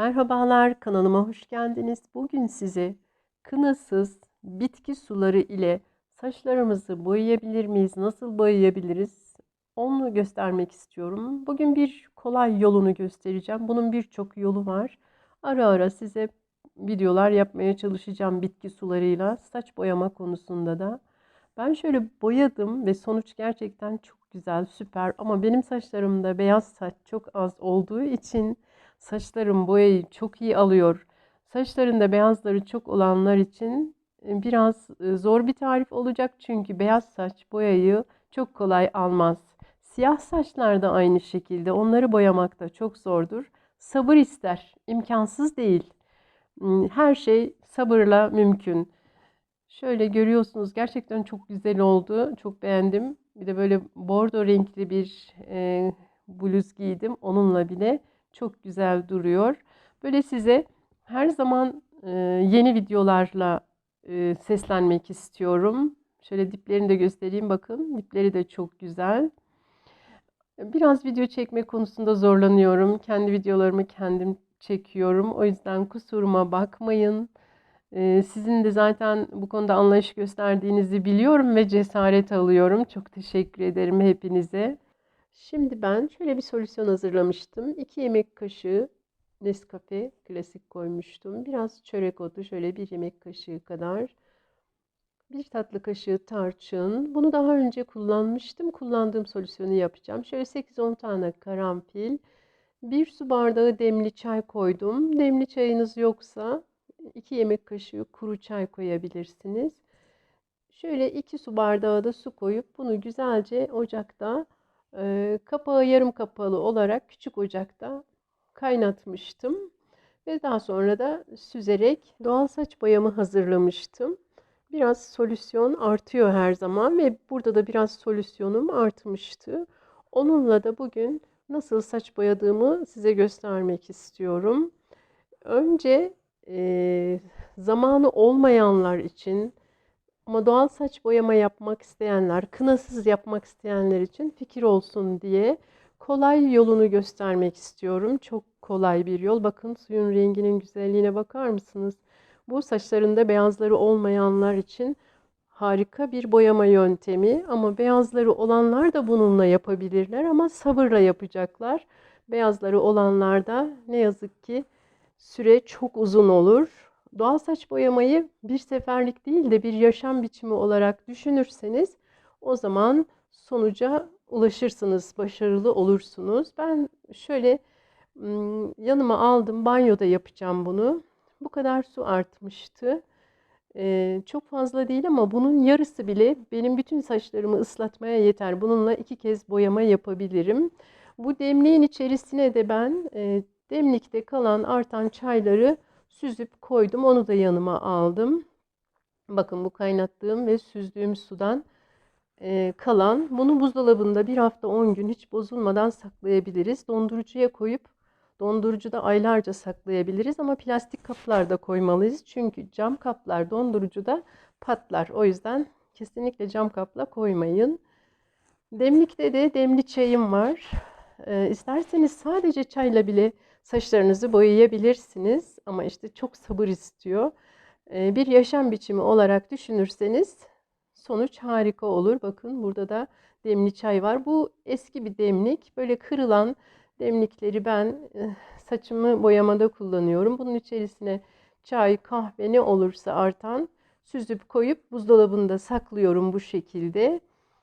Merhabalar, kanalıma hoş geldiniz. Bugün size kınasız bitki suları ile saçlarımızı boyayabilir miyiz? Nasıl boyayabiliriz? Onu göstermek istiyorum. Bugün bir kolay yolunu göstereceğim. Bunun birçok yolu var. Ara ara size videolar yapmaya çalışacağım bitki sularıyla saç boyama konusunda da. Ben şöyle boyadım ve sonuç gerçekten çok güzel, süper. Ama benim saçlarımda beyaz saç çok az olduğu için Saçlarım boyayı çok iyi alıyor. Saçlarında beyazları çok olanlar için e, biraz e, zor bir tarif olacak çünkü beyaz saç boyayı çok kolay almaz. Siyah saçlar da aynı şekilde. Onları boyamak da çok zordur. Sabır ister. imkansız değil. Hmm, her şey sabırla mümkün. Şöyle görüyorsunuz gerçekten çok güzel oldu. Çok beğendim. Bir de böyle bordo renkli bir e, bluz giydim. Onunla bile çok güzel duruyor. Böyle size her zaman yeni videolarla seslenmek istiyorum. Şöyle diplerini de göstereyim bakın. Dipleri de çok güzel. Biraz video çekme konusunda zorlanıyorum. Kendi videolarımı kendim çekiyorum. O yüzden kusuruma bakmayın. Sizin de zaten bu konuda anlayış gösterdiğinizi biliyorum ve cesaret alıyorum. Çok teşekkür ederim hepinize. Şimdi ben şöyle bir solüsyon hazırlamıştım. 2 yemek kaşığı Nescafe klasik koymuştum. Biraz çörek otu şöyle bir yemek kaşığı kadar. Bir tatlı kaşığı tarçın. Bunu daha önce kullanmıştım. Kullandığım solüsyonu yapacağım. Şöyle 8-10 tane karanfil. Bir su bardağı demli çay koydum. Demli çayınız yoksa 2 yemek kaşığı kuru çay koyabilirsiniz. Şöyle 2 su bardağı da su koyup bunu güzelce ocakta kapağı yarım kapalı olarak küçük ocakta kaynatmıştım. Ve daha sonra da süzerek doğal saç boyamı hazırlamıştım. Biraz solüsyon artıyor her zaman ve burada da biraz solüsyonum artmıştı. Onunla da bugün nasıl saç boyadığımı size göstermek istiyorum. Önce e, zamanı olmayanlar için ama doğal saç boyama yapmak isteyenler, kınasız yapmak isteyenler için fikir olsun diye kolay yolunu göstermek istiyorum. Çok kolay bir yol. Bakın suyun renginin güzelliğine bakar mısınız? Bu saçlarında beyazları olmayanlar için harika bir boyama yöntemi ama beyazları olanlar da bununla yapabilirler ama sabırla yapacaklar. Beyazları olanlar da ne yazık ki süre çok uzun olur doğal saç boyamayı bir seferlik değil de bir yaşam biçimi olarak düşünürseniz o zaman sonuca ulaşırsınız, başarılı olursunuz. Ben şöyle yanıma aldım, banyoda yapacağım bunu. Bu kadar su artmıştı. Ee, çok fazla değil ama bunun yarısı bile benim bütün saçlarımı ıslatmaya yeter. Bununla iki kez boyama yapabilirim. Bu demliğin içerisine de ben e, demlikte kalan artan çayları süzüp koydum. Onu da yanıma aldım. Bakın bu kaynattığım ve süzdüğüm sudan e, kalan. Bunu buzdolabında bir hafta 10 gün hiç bozulmadan saklayabiliriz. Dondurucuya koyup dondurucuda aylarca saklayabiliriz ama plastik kaplarda koymalıyız. Çünkü cam kaplar dondurucuda patlar. O yüzden kesinlikle cam kapla koymayın. Demlikte de demli çayım var. E, isterseniz sadece çayla bile saçlarınızı boyayabilirsiniz ama işte çok sabır istiyor. Bir yaşam biçimi olarak düşünürseniz sonuç harika olur. Bakın burada da demli çay var. Bu eski bir demlik. Böyle kırılan demlikleri ben eh, saçımı boyamada kullanıyorum. Bunun içerisine çay, kahve ne olursa artan süzüp koyup buzdolabında saklıyorum bu şekilde.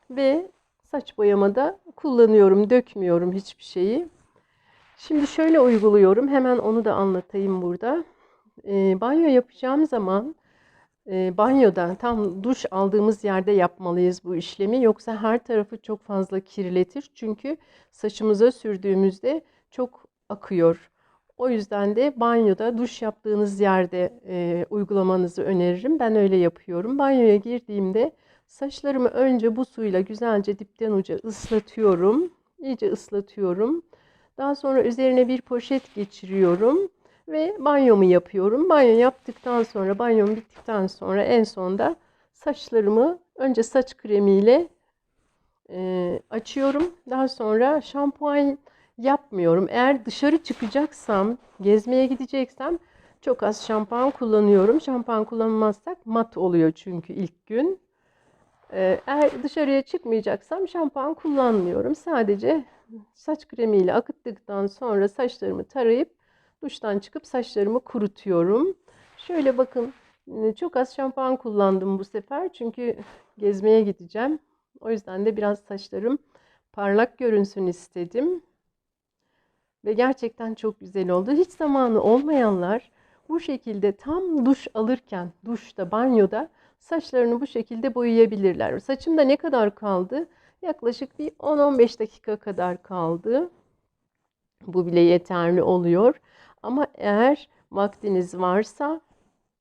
Ve saç boyamada kullanıyorum, dökmüyorum hiçbir şeyi. Şimdi şöyle uyguluyorum. Hemen onu da anlatayım burada. E, banyo yapacağım zaman e, banyoda tam duş aldığımız yerde yapmalıyız bu işlemi. Yoksa her tarafı çok fazla kirletir. Çünkü saçımıza sürdüğümüzde çok akıyor. O yüzden de banyoda duş yaptığınız yerde e, uygulamanızı öneririm. Ben öyle yapıyorum. Banyoya girdiğimde saçlarımı önce bu suyla güzelce dipten uca ıslatıyorum. İyice ıslatıyorum. Daha sonra üzerine bir poşet geçiriyorum ve banyomu yapıyorum. Banyo yaptıktan sonra, banyom bittikten sonra en sonda saçlarımı önce saç kremiyle e, açıyorum. Daha sonra şampuan yapmıyorum. Eğer dışarı çıkacaksam, gezmeye gideceksem çok az şampuan kullanıyorum. Şampuan kullanmazsak mat oluyor çünkü ilk gün. Ee, Eğer dışarıya çıkmayacaksam şampuan kullanmıyorum. Sadece saç kremiyle akıttıktan sonra saçlarımı tarayıp duştan çıkıp saçlarımı kurutuyorum. Şöyle bakın e, çok az şampuan kullandım bu sefer çünkü gezmeye gideceğim. O yüzden de biraz saçlarım parlak görünsün istedim. Ve gerçekten çok güzel oldu. Hiç zamanı olmayanlar bu şekilde tam duş alırken, duşta, banyoda saçlarını bu şekilde boyayabilirler. Saçımda ne kadar kaldı? Yaklaşık bir 10-15 dakika kadar kaldı. Bu bile yeterli oluyor. Ama eğer vaktiniz varsa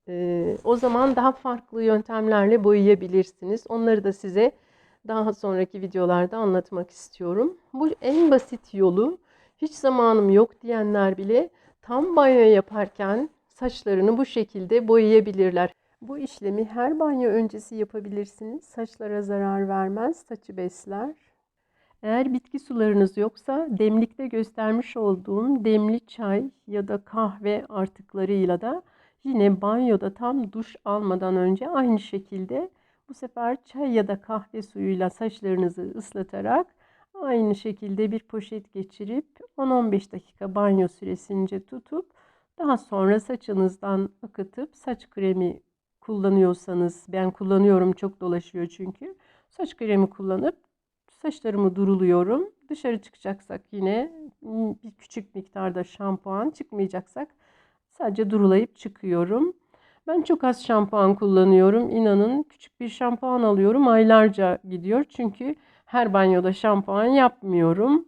e, o zaman daha farklı yöntemlerle boyayabilirsiniz. Onları da size daha sonraki videolarda anlatmak istiyorum. Bu en basit yolu hiç zamanım yok diyenler bile tam banyo yaparken saçlarını bu şekilde boyayabilirler. Bu işlemi her banyo öncesi yapabilirsiniz. Saçlara zarar vermez, saçı besler. Eğer bitki sularınız yoksa demlikte göstermiş olduğum demli çay ya da kahve artıklarıyla da yine banyoda tam duş almadan önce aynı şekilde bu sefer çay ya da kahve suyuyla saçlarınızı ıslatarak aynı şekilde bir poşet geçirip 10-15 dakika banyo süresince tutup daha sonra saçınızdan akıtıp saç kremi kullanıyorsanız ben kullanıyorum çok dolaşıyor çünkü saç kremi kullanıp saçlarımı duruluyorum. Dışarı çıkacaksak yine bir küçük miktarda şampuan çıkmayacaksak sadece durulayıp çıkıyorum. Ben çok az şampuan kullanıyorum. İnanın küçük bir şampuan alıyorum. Aylarca gidiyor. Çünkü her banyoda şampuan yapmıyorum.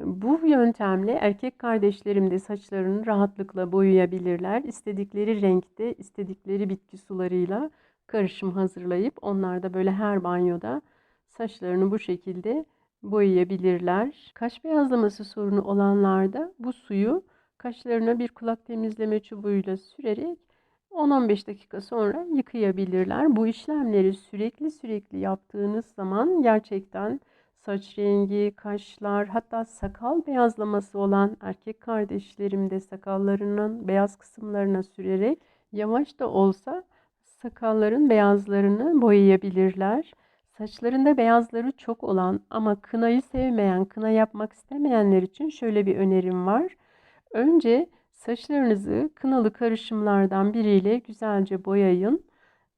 Bu yöntemle erkek kardeşlerim de saçlarını rahatlıkla boyayabilirler. İstedikleri renkte, istedikleri bitki sularıyla karışım hazırlayıp onlar da böyle her banyoda saçlarını bu şekilde boyayabilirler. Kaş beyazlaması sorunu olanlarda bu suyu kaşlarına bir kulak temizleme çubuğuyla sürerek 10-15 dakika sonra yıkayabilirler. Bu işlemleri sürekli sürekli yaptığınız zaman gerçekten saç rengi, kaşlar hatta sakal beyazlaması olan erkek kardeşlerim de sakallarının beyaz kısımlarına sürerek yavaş da olsa sakalların beyazlarını boyayabilirler. Saçlarında beyazları çok olan ama kınayı sevmeyen, kına yapmak istemeyenler için şöyle bir önerim var. Önce saçlarınızı kınalı karışımlardan biriyle güzelce boyayın.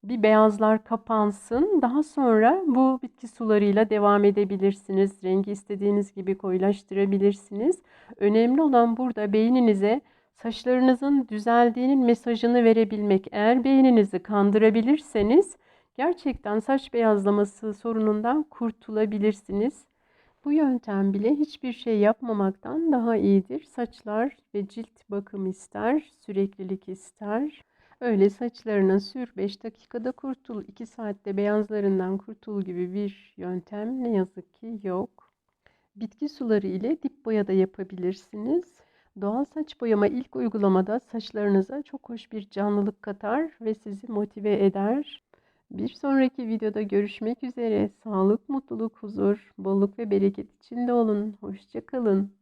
Bir beyazlar kapansın. Daha sonra bu bitki sularıyla devam edebilirsiniz. Rengi istediğiniz gibi koyulaştırabilirsiniz. Önemli olan burada beyninize saçlarınızın düzeldiğinin mesajını verebilmek. Eğer beyninizi kandırabilirseniz gerçekten saç beyazlaması sorunundan kurtulabilirsiniz. Bu yöntem bile hiçbir şey yapmamaktan daha iyidir. Saçlar ve cilt bakım ister, süreklilik ister. Öyle saçlarına sür 5 dakikada kurtul, 2 saatte beyazlarından kurtul gibi bir yöntem ne yazık ki yok. Bitki suları ile dip boya da yapabilirsiniz. Doğal saç boyama ilk uygulamada saçlarınıza çok hoş bir canlılık katar ve sizi motive eder. Bir sonraki videoda görüşmek üzere. Sağlık, mutluluk, huzur, bolluk ve bereket içinde olun. Hoşçakalın.